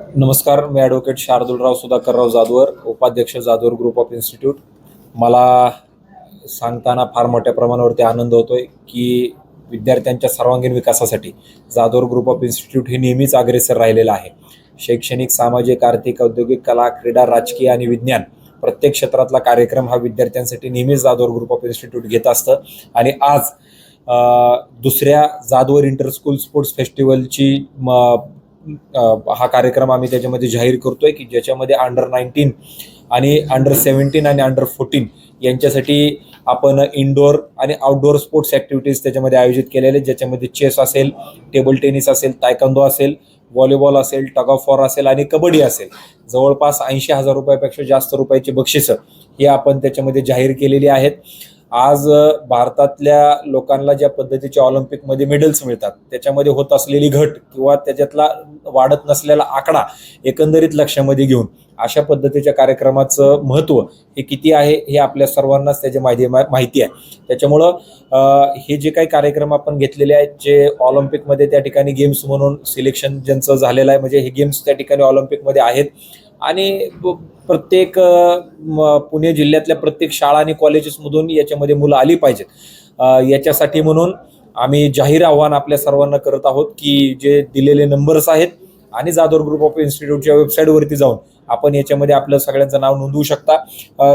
नमस्कार मी ॲडव्होकेट शार्दुलराव सुधाकरराव जाधवर उपाध्यक्ष जाधवर ग्रुप ऑफ इन्स्टिट्यूट मला सांगताना फार मोठ्या प्रमाणावरती आनंद होतोय की विद्यार्थ्यांच्या सर्वांगीण विकासासाठी जाधवर ग्रुप ऑफ इन्स्टिट्यूट हे नेहमीच अग्रेसर राहिलेलं आहे. शैक्षणिक सामाजिक आर्थिक औद्योगिक कला क्रीडा राजकीय आणि विज्ञान प्रत्येक क्षेत्रातला कार्यक्रम हा विद्यार्थ्यांसाठी नेहमीच जाधवर ग्रुप ऑफ इन्स्टिट्यूट घेत असतं. आणि आज दुसऱ्या जाधवर इंटर स्कूल स्पोर्ट्स फेस्टिवलची हा कार्यक्रम आम्ही त्याच्यामध्ये जाहीर करतोय की ज्याच्यामध्ये अंडर नाईन्टीन आणि अंडर सेवन्टीन आणि अंडर फोर्टीन यांच्यासाठी आपण इनडोअर आणि आउटडोअर स्पोर्ट्स ॲक्टिव्हिटीज त्याच्यामध्ये आयोजित केलेले आहेत, ज्याच्यामध्ये चेस असेल टेबल टेनिस असेल तायकंदो असेल व्हॉलीबॉल असेल टग ऑफ वॉर असेल आणि कबड्डी असेल. जवळपास ऐंशी हजार रुपयापेक्षा जास्त रुपयाची बक्षिसं ही आपण त्याच्यामध्ये जाहीर केलेली आहेत. आज भारतातल्या लोकांना ज्या पद्धतीच्या ऑलिम्पिकमध्ये मेडल्स मिळतात त्याच्यामध्ये होत असलेली घट किंवा त्याच्यातला वाढत नसलेला आकडा एकंदरीत लक्षामध्ये घेऊन अशा पद्धतीच्या कार्यक्रमाचं महत्त्व हे किती आहे हे आपल्या सर्वांनाच त्याची माहिती माहिती आहे. त्याच्यामुळं हे जे काही कार्यक्रम आपण घेतलेले आहेत जे ऑलिम्पिकमध्ये त्या ठिकाणी गेम्स म्हणून सिलेक्शन ज्यांचं झालेलं आहे म्हणजे हे गेम्स त्या ठिकाणी ऑलिम्पिकमध्ये आहेत. आणि प्रत्येक म- पुणे जिल्ह्यातल्या प्रत्येक शाळा आणि कॉलेजेसमधून याच्यामध्ये मुलं आली पाहिजेत. याच्यासाठी म्हणून आम्ही जाहीर आव्हान आपल्या सर्वांना करत आहोत की जे दिलेले नंबर्स आहेत आणि जाधव ग्रुप ऑफ इन्स्टिट्यूटच्या वेबसाईटवरती जाऊन आपण याच्यामध्ये आपलं सगळ्यांचं नाव नोंदवू शकता.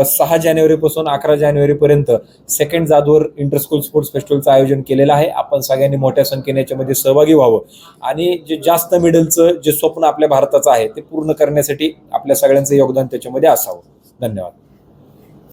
सहा जानेवारीपासून अकरा जानेवारीपर्यंत सेकंड जाधवर इंटरस्कूल स्पोर्ट्स फेस्टिवलचं आयोजन केलेलं आहे. आपण सगळ्यांनी मोठ्या संख्येने याच्यामध्ये सहभागी व्हावं. आणि जे जास्त मेडलचं जे स्वप्न आपल्या भारताचं आहे ते पूर्ण करण्यासाठी आपल्या सगळ्यांचं योगदान त्याच्यामध्ये असावं. धन्यवाद.